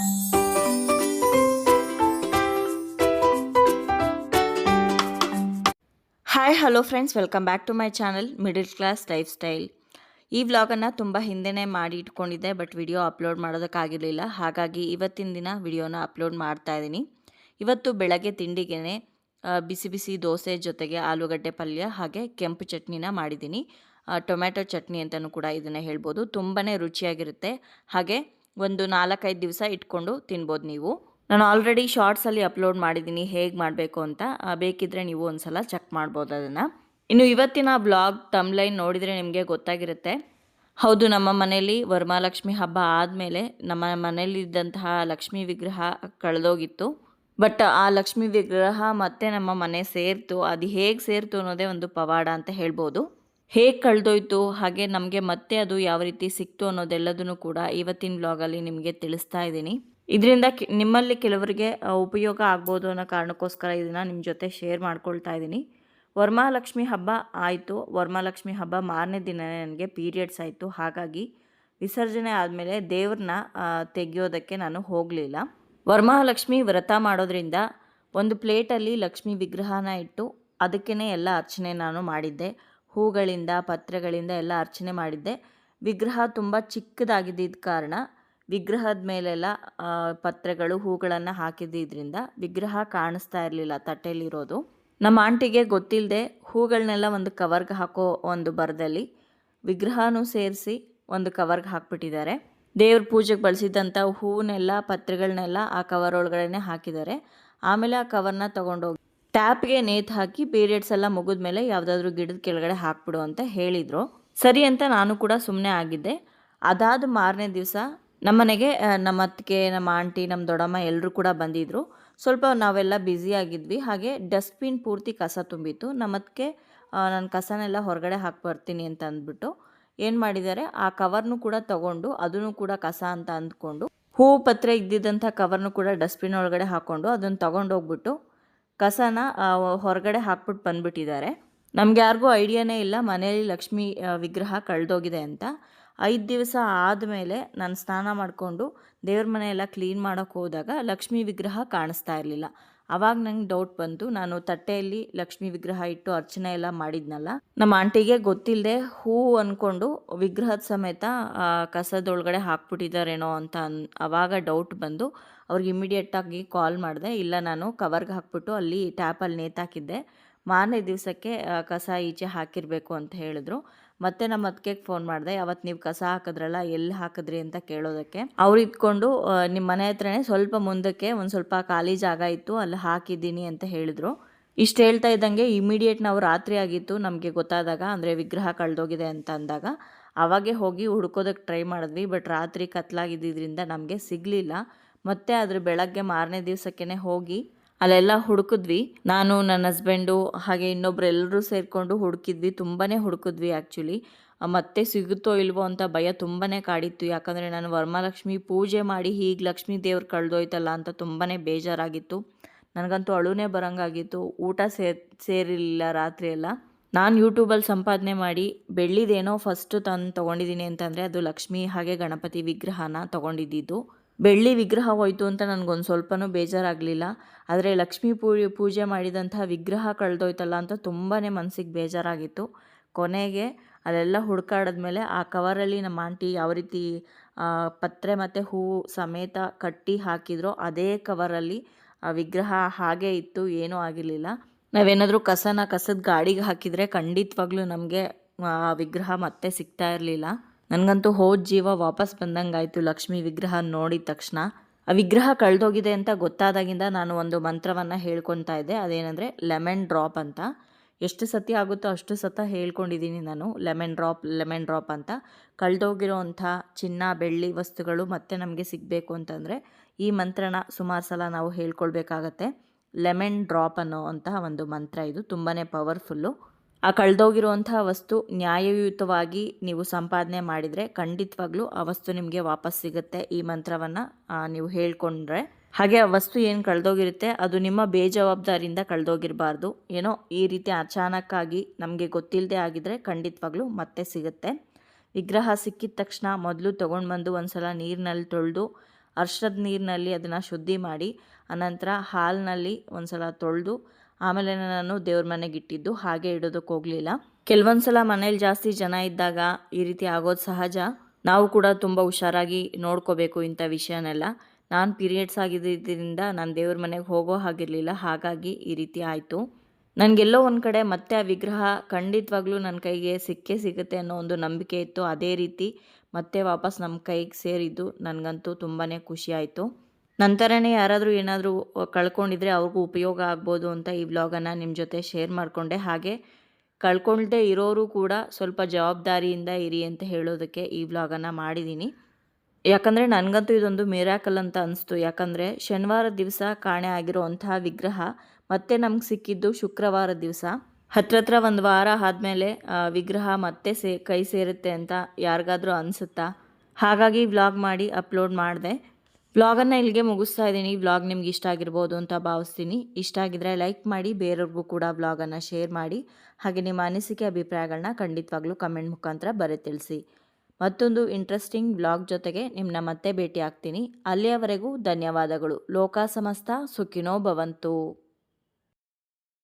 Hi hello friends welcome back to my channel middle class lifestyle ಈ ವ್ಲಾಗನ್ನು ತುಂಬ ಹಿಂದೆನೇ ಮಾಡಿ ಇಟ್ಕೊಂಡಿದ್ದೆ ಬಟ್ ವಿಡಿಯೋ ಅಪ್ಲೋಡ್ ಮಾಡೋದಕ್ಕಾಗಿರಲಿಲ್ಲ. ಹಾಗಾಗಿ ಇವತ್ತಿನ ದಿನ ವಿಡಿಯೋನ ಅಪ್ಲೋಡ್ ಮಾಡ್ತಾ ಇದ್ದೀನಿ. ಇವತ್ತು ಬೆಳಗ್ಗೆ ತಿಂಡಿಗೆ ಬಿಸಿ ಬಿಸಿ ದೋಸೆ ಜೊತೆಗೆ ಆಲೂಗಡ್ಡೆ ಪಲ್ಯ ಹಾಗೆ ಕೆಂಪು ಚಟ್ನಿನ ಮಾಡಿದ್ದೀನಿ. ಟೊಮ್ಯಾಟೊ ಚಟ್ನಿ ಅಂತಲೂ ಕೂಡ ಇದನ್ನು ಹೇಳ್ಬೋದು. ತುಂಬಾ ರುಚಿಯಾಗಿರುತ್ತೆ. ಹಾಗೆ ಒಂದು ನಾಲ್ಕೈದು ದಿವಸ ಇಟ್ಕೊಂಡು ತಿನ್ಬೋದು ನೀವು. ನಾನು ಆಲ್ರೆಡಿ ಶಾರ್ಟ್ಸಲ್ಲಿ ಅಪ್ಲೋಡ್ ಮಾಡಿದ್ದೀನಿ, ಹೇಗೆ ಮಾಡಬೇಕು ಅಂತ. ಬೇಕಿದ್ದರೆ ನೀವು ಒಂದ್ಸಲ ಚೆಕ್ ಮಾಡ್ಬೋದು ಅದನ್ನು. ಇನ್ನು ಇವತ್ತಿನ ಬ್ಲಾಗ್ ತಮ್ಲೈನ್ ನೋಡಿದರೆ ನಿಮಗೆ ಗೊತ್ತಾಗಿರುತ್ತೆ. ಹೌದು, ನಮ್ಮ ಮನೆಯಲ್ಲಿ ವರಮಹಾಲಕ್ಷ್ಮಿ ಹಬ್ಬ ಆದಮೇಲೆ ನಮ್ಮ ಮನೆಯಲ್ಲಿದ್ದಂತಹ ಲಕ್ಷ್ಮೀ ವಿಗ್ರಹ ಕಳೆದೋಗಿತ್ತು. ಬಟ್ ಆ ಲಕ್ಷ್ಮೀ ವಿಗ್ರಹ ಮತ್ತೆ ನಮ್ಮ ಮನೆ ಸೇರ್ತು. ಅದು ಹೇಗೆ ಸೇರ್ತು ಅನ್ನೋದೇ ಒಂದು ಪವಾಡ ಅಂತ ಹೇಳ್ಬೋದು. ಹೇಗೆ ಕಳೆದೋಯ್ತು, ಹಾಗೆ ನಮಗೆ ಮತ್ತೆ ಅದು ಯಾವ ರೀತಿ ಸಿಕ್ತು ಅನ್ನೋದೆಲ್ಲದನ್ನು ಕೂಡ ಇವತ್ತಿನ ಬ್ಲಾಗಲ್ಲಿ ನಿಮಗೆ ತಿಳಿಸ್ತಾ ಇದ್ದೀನಿ. ಇದರಿಂದ ನಿಮ್ಮಲ್ಲಿ ಕೆಲವರಿಗೆ ಉಪಯೋಗ ಆಗ್ಬೋದು ಅನ್ನೋ ಕಾರಣಕ್ಕೋಸ್ಕರ ಇದನ್ನು ನಿಮ್ಮ ಜೊತೆ ಶೇರ್ ಮಾಡ್ಕೊಳ್ತಾ ಇದ್ದೀನಿ. ವರಮಹಾಲಕ್ಷ್ಮಿ ಹಬ್ಬ ಆಯಿತು. ವರಮಹಾಲಕ್ಷ್ಮಿ ಹಬ್ಬ ಮಾರನೇ ದಿನವೇ ನನಗೆ ಪೀರಿಯಡ್ಸ್ ಆಯಿತು. ಹಾಗಾಗಿ ವಿಸರ್ಜನೆ ಆದಮೇಲೆ ದೇವ್ರನ್ನ ತೆಗೆಯೋದಕ್ಕೆ ನಾನು ಹೋಗಲಿಲ್ಲ. ವರಮಹಾಲಕ್ಷ್ಮಿ ವ್ರತ ಮಾಡೋದ್ರಿಂದ ಒಂದು ಪ್ಲೇಟಲ್ಲಿ ಲಕ್ಷ್ಮಿ ವಿಗ್ರಹನ ಇಟ್ಟು ಅದಕ್ಕೇ ಎಲ್ಲ ಅರ್ಚನೆ ನಾನು ಮಾಡಿದ್ದೆ. ಹೂಗಳಿಂದ, ಪತ್ರೆಗಳಿಂದ ಎಲ್ಲ ಅರ್ಚನೆ ಮಾಡಿದ್ದೆ. ವಿಗ್ರಹ ತುಂಬ ಚಿಕ್ಕದಾಗಿದ್ದಿದ್ದ ಕಾರಣ ವಿಗ್ರಹದ ಮೇಲೆಲ್ಲ ಪತ್ರೆಗಳು, ಹೂಗಳನ್ನು ಹಾಕಿದ್ದಿದ್ರಿಂದ ವಿಗ್ರಹ ಕಾಣಿಸ್ತಾ ಇರಲಿಲ್ಲ ತಟ್ಟೆಯಲ್ಲಿರೋದು. ನಮ್ಮ ಆಂಟಿಗೆ ಗೊತ್ತಿಲ್ಲದೆ ಹೂಗಳನ್ನೆಲ್ಲ ಒಂದು ಕವರ್ಗೆ ಹಾಕೋ ಒಂದು ಬರದಲ್ಲಿ ವಿಗ್ರಹನೂ ಸೇರಿಸಿ ಒಂದು ಕವರ್ಗೆ ಹಾಕ್ಬಿಟ್ಟಿದ್ದಾರೆ. ದೇವ್ರ ಪೂಜೆಗೆ ಬಳಸಿದ್ದಂಥ ಹೂವನ್ನೆಲ್ಲ ಪತ್ರೆಗಳನ್ನೆಲ್ಲ ಆ ಕವರ್ ಒಳಗಡೆ ಹಾಕಿದ್ದಾರೆ. ಆಮೇಲೆ ಆ ಕವರ್ನ ತೊಗೊಂಡೋಗಿ ಟ್ಯಾಪ್ಗೆ ನೇತು ಹಾಕಿ ಪೀರಿಯಡ್ಸ್ ಎಲ್ಲ ಮುಗಿದ ಮೇಲೆ ಯಾವುದಾದ್ರೂ ಗಿಡದ ಕೆಳಗಡೆ ಹಾಕ್ಬಿಡು ಅಂತ ಹೇಳಿದರು. ಸರಿ ಅಂತ ನಾನು ಕೂಡ ಸುಮ್ಮನೆ ಆಗಿದ್ದೆ. ಅದಾದ ಮಾರನೇ ದಿವಸ ನಮ್ಮನೆಗೆ ನಮ್ಮ ಅತ್ತಿಗೆ ನಮ್ಮ ಆಂಟಿ ನಮ್ಮ ದೊಡ್ಡಮ್ಮ ಎಲ್ಲರೂ ಕೂಡ ಬಂದಿದ್ದರು ಸ್ವಲ್ಪ ನಾವೆಲ್ಲ ಬ್ಯುಸಿ ಆಗಿದ್ವಿ. ಹಾಗೆ ಡಸ್ಟ್ಬಿನ್ ಪೂರ್ತಿ ಕಸ ತುಂಬಿತ್ತು. ನಮ್ಮ ಅತ್ತಿಗೆ ನಾನು ಕಸನೆಲ್ಲ ಹೊರಗಡೆ ಹಾಕಿ ಬರ್ತೀನಿ ಅಂತ ಅಂದ್ಬಿಟ್ಟು ಏನು ಮಾಡಿದ್ದಾರೆ, ಆ ಕವರ್ನು ಕೂಡ ತಗೊಂಡು ಅದನ್ನು ಕೂಡ ಕಸ ಅಂತ ಅಂದ್ಕೊಂಡು ಹೂವು ಪತ್ರೆ ಇದ್ದಿದ್ದಂಥ ಕವರ್ನು ಕೂಡ ಡಸ್ಟ್ಬಿನ್ ಒಳಗಡೆ ಹಾಕ್ಕೊಂಡು ಅದನ್ನು ತಗೊಂಡೋಗ್ಬಿಟ್ಟು ಕಸನ ಹೊರಗಡೆ ಹಾಕ್ಬಿಟ್ಟು ಬಂದ್ಬಿಟ್ಟಿದ್ದಾರೆ. ನಮ್ಗೆ ಯಾರಿಗೂ ಐಡಿಯಾನೇ ಇಲ್ಲ ಮನೆಯಲ್ಲಿ ಲಕ್ಷ್ಮಿ ವಿಗ್ರಹ ಕಳೆದೋಗಿದೆ ಅಂತ. ಐದು ದಿವಸ ಆದಮೇಲೆ ನಾನು ಸ್ನಾನ ಮಾಡಿಕೊಂಡು ದೇವ್ರ ಮನೆ ಎಲ್ಲ ಕ್ಲೀನ್ ಮಾಡೋಕ್ಕೆ ಹೋದಾಗ ಲಕ್ಷ್ಮಿ ವಿಗ್ರಹ ಕಾಣಿಸ್ತಾ ಇರಲಿಲ್ಲ. ಅವಾಗ ನಂಗೆ ಡೌಟ್ ಬಂತು. ನಾನು ತಟ್ಟೆಯಲ್ಲಿ ಲಕ್ಷ್ಮಿ ವಿಗ್ರಹ ಇಟ್ಟು ಅರ್ಚನೆ ಎಲ್ಲ ಮಾಡಿದ್ನಲ್ಲ. ನಮ್ಮ ಆಂಟಿಗೆ ಗೊತ್ತಿಲ್ಲದೆ ಹೂ ಅಂದ್ಕೊಂಡು ವಿಗ್ರಹದ ಸಮೇತ ಕಸದೊಳಗಡೆ ಹಾಕ್ಬಿಟ್ಟಿದ್ದಾರೇನೋ ಅಂತ ಅನ್, ಅವಾಗ ಡೌಟ್ ಬಂದು ಅವ್ರಿಗೆ ಇಮಿಡಿಯೇಟಾಗಿ ಕಾಲ್ ಮಾಡಿದೆ. ಇಲ್ಲ, ನಾನು ಕವರ್ಗೆ ಹಾಕ್ಬಿಟ್ಟು ಅಲ್ಲಿ ಟ್ಯಾಪಲ್ಲಿ ನೇತಾಕಿದ್ದೆ. ಮಾರನೇ ದಿವಸಕ್ಕೆ ಕಸ ಈಚೆ ಹಾಕಿರಬೇಕು ಅಂತ ಹೇಳಿದ್ರು. ಮತ್ತೆ ನಮ್ಮ ಅದಕ್ಕೆ ಫೋನ್ ಮಾಡಿದೆ ಅವತ್ತು ನೀವು ಕಸ ಹಾಕಿದ್ರಲ್ಲ ಎಲ್ಲಿ ಹಾಕಿದ್ರಿ ಅಂತ ಕೇಳೋದಕ್ಕೆ. ಅವ್ರು ಇದ್ಕೊಂಡು ನಿಮ್ಮ ಮನೆ ಹತ್ರನೇ ಸ್ವಲ್ಪ ಮುಂದಕ್ಕೆ ಒಂದು ಸ್ವಲ್ಪ ಖಾಲಿ ಜಾಗ ಇತ್ತು, ಅಲ್ಲಿ ಹಾಕಿದ್ದೀನಿ ಅಂತ ಹೇಳಿದ್ರು. ಇಷ್ಟು ಹೇಳ್ತಾ ಇದ್ದಂಗೆ ಇಮಿಡಿಯೇಟ್ ನಾವು ರಾತ್ರಿ ಆಗಿತ್ತು, ನಮಗೆ ಗೊತ್ತಾದಾಗ, ಅಂದರೆ ವಿಗ್ರಹ ಕಳೆದೋಗಿದೆ ಅಂತ ಅಂದಾಗ, ಅವಾಗೆ ಹೋಗಿ ಹುಡ್ಕೋದಕ್ಕೆ ಟ್ರೈ ಮಾಡಿದ್ವಿ ಬಟ್ ರಾತ್ರಿ ಕತ್ಲಾಗಿದ್ದರಿಂದ ನಮಗೆ ಸಿಗಲಿಲ್ಲ. ಮತ್ತೆ ಅದ್ರ ಬೆಳಗ್ಗೆ ಮಾರನೇ ದಿವಸಕ್ಕೇ ಹೋಗಿ ಅಲ್ಲೆಲ್ಲ ಹುಡುಕಿದ್ವಿ. ನಾನು, ನನ್ನ ಹಸ್ಬೆಂಡು ಹಾಗೆ ಇನ್ನೊಬ್ರು ಎಲ್ಲರೂ ಸೇರಿಕೊಂಡು ಹುಡುಕಿದ್ವಿ. ತುಂಬಾ ಹುಡುಕಿದ್ವಿ ಆ್ಯಕ್ಚುಲಿ ಮತ್ತೆ ಸಿಗುತ್ತೋ ಇಲ್ವೋ ಅಂತ ಭಯ ತುಂಬಾ ಕಾಡಿತ್ತು. ಯಾಕಂದರೆ ನಾನು ವರಮಹಾಲಕ್ಷ್ಮಿ ಪೂಜೆ ಮಾಡಿ ಹೀಗೆ ಲಕ್ಷ್ಮೀ ದೇವ್ರು ಕಳೆದೋಯ್ತಲ್ಲ ಅಂತ ತುಂಬಾ ಬೇಜಾರಾಗಿತ್ತು. ನನಗಂತೂ ಅಳುನೇ ಬರಂಗಾಗಿತ್ತು. ಊಟ ಸೇರ್, ಸೇರಿರಲಿಲ್ಲ ರಾತ್ರಿ ಎಲ್ಲ. ನಾನು ಯೂಟ್ಯೂಬಲ್ಲಿ ಸಂಪಾದನೆ ಮಾಡಿ ಬೆಳ್ಳಿದೇನೋ ಫಸ್ಟು ತಂದು ತೊಗೊಂಡಿದ್ದೀನಿ ಅಂತಂದರೆ ಅದು ಲಕ್ಷ್ಮಿ ಹಾಗೆ ಗಣಪತಿ ವಿಗ್ರಹನ ತೊಗೊಂಡಿದ್ದಿದ್ದು. ಬೆಳ್ಳಿ ವಿಗ್ರಹ ಹೋಯಿತು ಅಂತ ನನಗೊಂದು ಸ್ವಲ್ಪನೂ ಬೇಜಾರಾಗಲಿಲ್ಲ. ಆದರೆ ಲಕ್ಷ್ಮೀ ಪೂಜೆ ಪೂಜೆ ಮಾಡಿದಂಥ ವಿಗ್ರಹ ಕಳೆದೋಯ್ತಲ್ಲ ಅಂತ ತುಂಬಾ ಮನಸ್ಸಿಗೆ ಬೇಜಾರಾಗಿತ್ತು. ಕೊನೆಗೆ ಅಲ್ಲೆಲ್ಲ ಹುಡ್ಕಾಡಿದ್ಮೇಲೆ ಆ ಕವರಲ್ಲಿ ನಮ್ಮ ಆಂಟಿ ಯಾವ ರೀತಿ ಪತ್ರೆ ಮತ್ತು ಹೂವು ಸಮೇತ ಕಟ್ಟಿ ಹಾಕಿದ್ರೋ ಅದೇ ಕವರಲ್ಲಿ ಆ ವಿಗ್ರಹ ಹಾಗೆ ಇತ್ತು, ಏನೂ ಆಗಿರಲಿಲ್ಲ. ನಾವೇನಾದರೂ ಕಸನ, ಕಸದ ಗಾಡಿಗೆ ಹಾಕಿದರೆ ಖಂಡಿತವಾಗ್ಲೂ ನಮಗೆ ಆ ವಿಗ್ರಹ ಮತ್ತೆ ಸಿಗ್ತಾ ಇರಲಿಲ್ಲ. ನನಗಂತೂ ಹೋದ ಜೀವ ವಾಪಸ್ ಬಂದಂಗೆ ಆಯಿತು ಲಕ್ಷ್ಮಿ ವಿಗ್ರಹ ನೋಡಿದ ತಕ್ಷಣ. ಆ ವಿಗ್ರಹ ಕಳೆದೋಗಿದೆ ಅಂತ ಗೊತ್ತಾದಾಗಿಂದ ನಾನು ಒಂದು ಮಂತ್ರವನ್ನು ಹೇಳ್ಕೊತಾ ಇದ್ದೆ. ಅದೇನೆಂದರೆ, ಲೆಮನ್ ಡ್ರಾಪ್ ಅಂತ. ಎಷ್ಟು ಸತಿ ಆಗುತ್ತೋ ಅಷ್ಟು ಸತ ಹೇಳ್ಕೊಂಡಿದ್ದೀನಿ ನಾನು. ಲೆಮನ್ ಡ್ರಾಪ್ ಲೆಮನ್ ಡ್ರಾಪ್ ಅಂತ. ಕಳೆದೋಗಿರೋವಂಥ ಚಿನ್ನ, ಬೆಳ್ಳಿ ವಸ್ತುಗಳು ಮತ್ತೆ ನಮಗೆ ಸಿಗಬೇಕು ಅಂತಂದರೆ ಈ ಮಂತ್ರನ ಸುಮಾರು ಸಲ ನಾವು ಹೇಳ್ಕೊಳ್ಬೇಕಾಗತ್ತೆ. ಲೆಮನ್ ಡ್ರಾಪ್ ಅನ್ನೋ ಅಂತಹ ಒಂದು ಮಂತ್ರ ಇದು. ತುಂಬಾ ಪವರ್ಫುಲ್ಲು. ಆ ಕಳೆದೋಗಿರುವಂತಹ ವಸ್ತು ನ್ಯಾಯಯುತವಾಗಿ ನೀವು ಸಂಪಾದನೆ ಮಾಡಿದರೆ ಖಂಡಿತವಾಗ್ಲೂ ಆ ವಸ್ತು ನಿಮಗೆ ವಾಪಸ್ ಸಿಗುತ್ತೆ ಈ ಮಂತ್ರವನ್ನು ನೀವು ಹೇಳ್ಕೊಂಡ್ರೆ. ಹಾಗೆ ಆ ವಸ್ತು ಏನು ಕಳೆದೋಗಿರುತ್ತೆ, ಅದು ನಿಮ್ಮ ಬೇಜವಾಬ್ದಾರಿಯಿಂದ ಕಳೆದೋಗಿರಬಾರ್ದು. ಏನೋ ಈ ರೀತಿ ಅಚಾನಕ್ಕಾಗಿ ನಮಗೆ ಗೊತ್ತಿಲ್ಲದೆ ಆಗಿದ್ರೆ ಖಂಡಿತವಾಗ್ಲೂ ಮತ್ತೆ ಸಿಗುತ್ತೆ. ವಿಗ್ರಹ ಸಿಕ್ಕಿದ ತಕ್ಷಣ ಮೊದಲು ತೊಗೊಂಡು ಬಂದು ಒಂದು ಸಲ ನೀರಿನಲ್ಲಿ ತೊಳೆದು, ಅರ್ಶದ ನೀರಿನಲ್ಲಿ ಅದನ್ನು ಶುದ್ಧಿ ಮಾಡಿ, ಅನಂತರ ಹಾಲಿನಲ್ಲಿ ಒಂದ್ಸಲ ತೊಳೆದು ಆಮೇಲೆ ನಾನು ದೇವ್ರ ಮನೆಗೆ ಇಟ್ಟಿದ್ದು, ಹಾಗೆ ಇಡೋದಕ್ಕೆ ಹೋಗಲಿಲ್ಲ. ಕೆಲವೊಂದು ಸಲ ಮನೇಲಿ ಜಾಸ್ತಿ ಜನ ಇದ್ದಾಗ ಈ ರೀತಿ ಆಗೋದು ಸಹಜ. ನಾವು ಕೂಡ ತುಂಬ ಹುಷಾರಾಗಿ ನೋಡ್ಕೋಬೇಕು ಇಂಥ ವಿಷಯನೆಲ್ಲ. ನಾನು ಪೀರಿಯಡ್ಸ್ ಆಗಿದ್ದರಿಂದ ನಾನು ದೇವ್ರ ಮನೆಗೆ ಹೋಗೋ ಹಾಗಿರಲಿಲ್ಲ, ಹಾಗಾಗಿ ಈ ರೀತಿ ಆಯಿತು. ನನಗೆಲ್ಲೋ ಒಂದು ಕಡೆ ಮತ್ತೆ ಆ ವಿಗ್ರಹ ಖಂಡಿತವಾಗ್ಲೂ ನನ್ನ ಕೈಗೆ ಸಿಕ್ಕೇ ಸಿಗುತ್ತೆ ಅನ್ನೋ ಒಂದು ನಂಬಿಕೆ ಇತ್ತು. ಅದೇ ರೀತಿ ಮತ್ತೆ ವಾಪಸ್ ನಮ್ಮ ಕೈಗೆ ಸೇರಿದ್ದು, ನನಗಂತೂ ತುಂಬಾ ಖುಷಿ ಆಯಿತು. ನಂತರನೇ ಯಾರಾದರೂ ಏನಾದರೂ ಕಳ್ಕೊಂಡಿದ್ರೆ ಅವ್ರಿಗೂ ಉಪಯೋಗ ಆಗ್ಬೋದು ಅಂತ ಈ ವ್ಲಾಗನ್ನು ನಿಮ್ಮ ಜೊತೆ ಶೇರ್ ಮಾಡಿಕೊಂಡೆ. ಹಾಗೆ ಕಳ್ಕೊಳ್ದೇ ಇರೋರು ಕೂಡ ಸ್ವಲ್ಪ ಜವಾಬ್ದಾರಿಯಿಂದ ಇರಿ ಅಂತ ಹೇಳೋದಕ್ಕೆ ಈ ವ್ಲಾಗನ್ನು ಮಾಡಿದ್ದೀನಿ ಯಾಕಂದರೆ ನನಗಂತೂ ಇದೊಂದು ಮಿರಾಕಲ್ ಅಂತ ಅನಿಸ್ತು. ಯಾಕಂದರೆ ಶನಿವಾರ ದಿವಸ ಕಾಣೆ ಆಗಿರೋ ಅಂತಹ ವಿಗ್ರಹ ಮತ್ತೆ ನಮ್ಗೆ ಸಿಕ್ಕಿದ್ದು ಶುಕ್ರವಾರ ದಿವಸ. ಹತ್ರ ಹತ್ರ ಒಂದು ವಾರ ಆದಮೇಲೆ ವಿಗ್ರಹ ಮತ್ತೆ ಸೇ, ಕೈ ಸೇರುತ್ತೆ ಅಂತ ಯಾರಿಗಾದರೂ ಅನಿಸುತ್ತಾ? ಹಾಗಾಗಿ ವ್ಲಾಗ್ ಮಾಡಿ ಅಪ್ಲೋಡ್ ಮಾಡಿದೆ. ವ್ಲಾಗನ್ನು ಇಲ್ಲಿಗೆ ಮುಗಿಸ್ತಾ ಇದ್ದೀನಿ. ವ್ಲಾಗ್ ನಿಮ್ಗೆ ಇಷ್ಟ ಆಗಿರ್ಬೋದು ಅಂತ ಭಾವಿಸ್ತೀನಿ. ಇಷ್ಟ ಆಗಿದ್ರೆ ಲೈಕ್ ಮಾಡಿ, ಬೇರೆಯವ್ರಿಗೂ ಕೂಡ ವ್ಲಾಗನ್ನು ಶೇರ್ ಮಾಡಿ. ಹಾಗೆ ನಿಮ್ಮ ಅನಿಸಿಕೆ ಅಭಿಪ್ರಾಯಗಳನ್ನ ಖಂಡಿತವಾಗ್ಲೂ ಕಮೆಂಟ್ ಮುಖಾಂತರ ಬರೆ ತಿಳಿಸಿ ಮತ್ತೊಂದು ಇಂಟ್ರೆಸ್ಟಿಂಗ್ ವ್ಲಾಗ್ ಜೊತೆಗೆ ನಿಮ್ಮನ್ನ ಮತ್ತೆ ಭೇಟಿ ಆಗ್ತೀನಿ ಅಲ್ಲಿಯವರೆಗೂ ಧನ್ಯವಾದಗಳು. ಲೋಕ ಸಮಸ್ತ, ಸುಖಿನೋ ಭವಂತು.